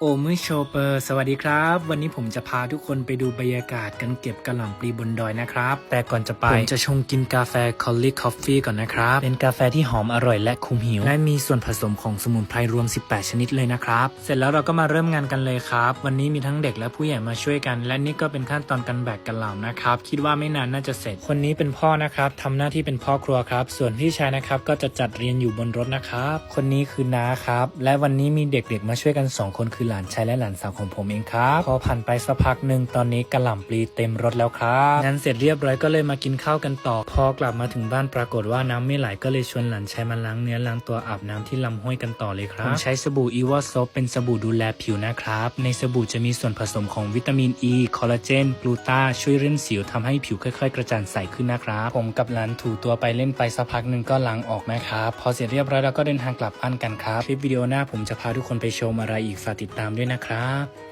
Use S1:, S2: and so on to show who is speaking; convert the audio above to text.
S1: โอมือโชเปอร์สวัสดีครับ วันนี้ผมจะพาทุกคนไปดูบรรยากาศการเก็บกระหล่ำปลีบนดอยนะครับ แต่ก่อนจะไป ผมจะชงกินกาแฟคอลลี่คอฟฟี่ก่อนนะครับ เป็นกาแฟที่หอมอร่อยและคุมหิว และมีส่วนผสมของสมุนไพรรวม 18 ชนิดเลยนะครับ เสร็จแล้วเราก็มาเริ่มงานกันเลยครับ วันนี้มีทั้งเด็กและผู้ใหญ่มาช่วยกัน และนี่ก็เป็นขั้นตอนการแบกกระหล่ำนะครับ คิดว่าไม่นานน่าจะเสร็จ คนนี้เป็นพ่อนะครับทำหน้าที่เป็นพ่อครัวครับ ส่วนพี่ชายนะครับก็จะจัดเรียนอยู่บนรถนะครับ คนนี้คือน้าครับ และวันนี้มีเด็กๆมาช่วยกันสองคนคือหลานชายและหลานสาวของผมเองครับพอผ่านไปสักพักหนึ่งตอนนี้กระหล่ำปลีเต็มรถแล้วครับงานเสร็จเรียบร้อยก็เลยมากินข้าวกันต่อ พอกลับมาถึงบ้านปรากฏว่าน้ำไม่ไหลก็เลยชวนหลานชายมาล้างเนื้อล้างตัวอาบน้ำที่ลำห้วยกันต่อเลยครับผมใช้สบู่อีวอซเป็นสบู่ดูแลผิวนะครับ ในสบู่จะมีส่วนผสมของวิตามินอ e, ีคอลลาเจนกลูตาช่วยเร่งสิวทำให้ผิวค่อย ๆ กระจ่างใสขึ้นนะครับ ผมกับหลานถูตัวไปเล่นไปสักพักหนึ่งก็ล้างออกนะครับ พอเสร็จเรียบร้อยเราก็เดินทางกลับบ้านกันครับ คลิปวิดีโอหน้าผมจะพาทุกคนไปชมอะไรอีกฝากติดามด้วยนะครับ